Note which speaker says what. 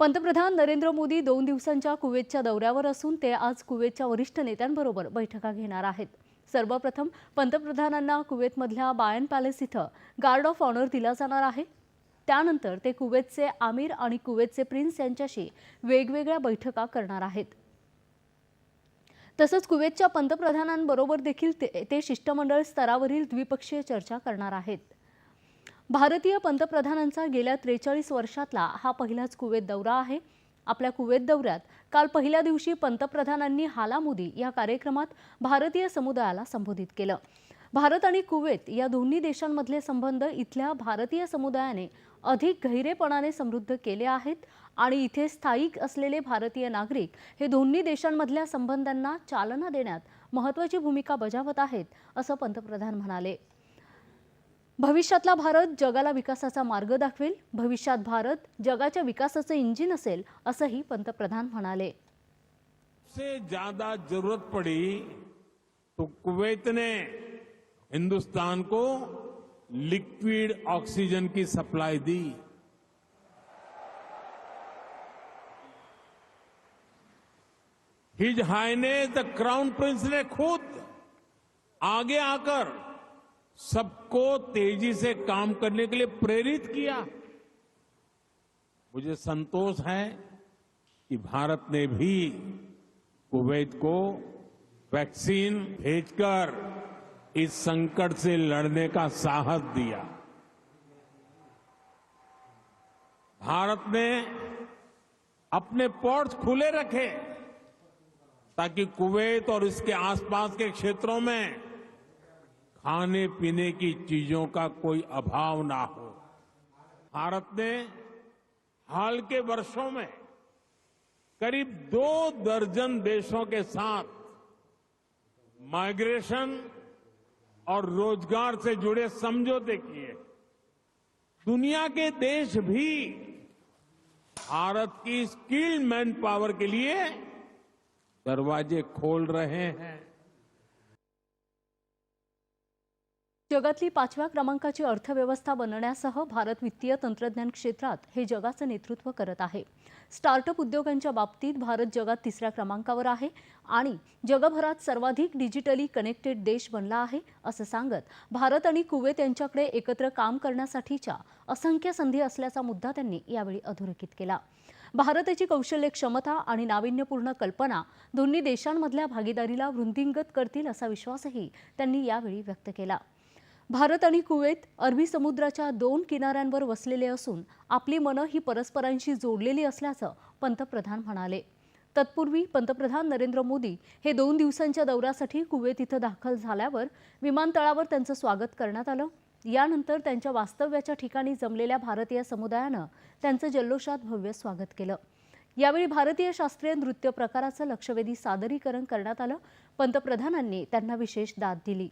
Speaker 1: पंतप्रधान नरेंद्र मोदी दोन दिवसांच्या कुवेतच्या दौऱ्यावर असून ते आज कुवेतच्या वरिष्ठ नेत्यांबरोबर बैठका घेणार आहेत. सर्वप्रथम पंतप्रधानांना कुवेतमधल्या बायन पॅलेस इथं गार्ड ऑफ ऑनर दिला जाणार आहे. त्यानंतर ते कुवेतचे आमिर आणि कुवेतचे प्रिन्स यांच्याशी वेगवेगळ्या बैठका करणार आहेत. तसंच कुवेतच्या पंतप्रधानांबरोबर देखील ते ते शिष्टमंडळ स्तरावरील द्विपक्षीय चर्चा करणार आहेत. भारतीय पंतप्रधानांचा गेल्या त्रेचाळीस वर्षातला हा पहिलाच कुवेत दौरा आहे. आपल्या कुवेत दौऱ्यात काल पहिल्या दिवशी पंतप्रधानांनी हाला मोदी या कार्यक्रमात भारतीय समुदायाला संबोधित केलं. भारत आणि कुवेत या दोन्ही देशांमधले संबंध इथल्या भारतीय समुदायाने अधिक गहिरेपणाने समृद्ध केले आहेत आणि इथे स्थायिक असलेले भारतीय नागरिक हे दोन्ही देशांमधल्या संबंधांना चालना देण्यात महत्त्वाची भूमिका बजावत आहेत असं पंतप्रधान म्हणाले. भविष्यातला भारत जगाला विकासाचा मार्ग दाखवेल. भविष्यात भारत जगाच्या विकासाचं इंजिन असेल असंही पंतप्रधान म्हणाले.
Speaker 2: से ज्यादा जरूरत पड़ी तो कुवैत ने हिंदुस्तान को लिक्विड ऑक्सीजन की supply the. His highness the crown prince ने खुद आगे आकर सबको तेज़ी से काम करने के लिए प्रेरित किया। मुझे संतोष है कि भारत ने भी कुवैत को वैक्सीन भेजकर इस संकट से लड़ने का साहस दिया। भारत ने अपने पोर्ट्स खुले रखे ताकि कुवैत और इसके आसपास के क्षेत्रों में खाने पीने की चीज़ों का कोई अभाव ना हो। भारत ने हाल के वर्षों में करीब दो दर्जन देशों के साथ माइग्रेशन और रोज़गार से जुड़े समझौते किए। दुनिया के देश भी भारत की स्किल्ड मैन पावर के लिए दरवाजे खोल रहे हैं।
Speaker 1: जगातली पाचव्या क्रमांकाची अर्थव्यवस्था बनण्यासह भारत वित्तीय तंत्रज्ञान क्षेत्रात हे जगाचं नेतृत्व करत आहे. स्टार्टअप उद्योगांच्या बाबतीत भारत जगात तिसऱ्या क्रमांकावर आहे आणि जगभरात सर्वाधिक डिजिटली कनेक्टेड देश बनला आहे असं सांगत भारत आणि कुवेत यांच्याकडे एकत्र काम करण्यासाठीच्या असंख्य संधी असल्याचा मुद्दा त्यांनी यावेळी अधोरेखित केला. भारताची कौशल्य क्षमता आणि नाविन्यपूर्ण कल्पना दोन्ही देशांमधल्या भागीदारीला वृद्धिंगत करतील असा विश्वासही त्यांनी यावेळी व्यक्त केला. भारत आणि कुवेत अरबी समुद्राच्या दोन किनाऱ्यांवर वसलेले असून आपली मनं ही परस्परांशी जोडलेली असल्याचं पंतप्रधान म्हणाले. तत्पूर्वी पंतप्रधान नरेंद्र मोदी हे दोन दिवसांच्या दौऱ्यासाठी कुवेत इथं दाखल झाल्यावर विमानतळावर त्यांचं स्वागत करण्यात आलं. यानंतर त्यांच्या वास्तव्याच्या ठिकाणी जमलेल्या भारतीय समुदायानं त्यांचं जल्लोषात भव्य स्वागत केलं. यावेळी भारतीय शास्त्रीय नृत्य प्रकाराचं लक्षवेधी सादरीकरण करण्यात आलं. पंतप्रधानांनी त्यांना विशेष दाद दिली.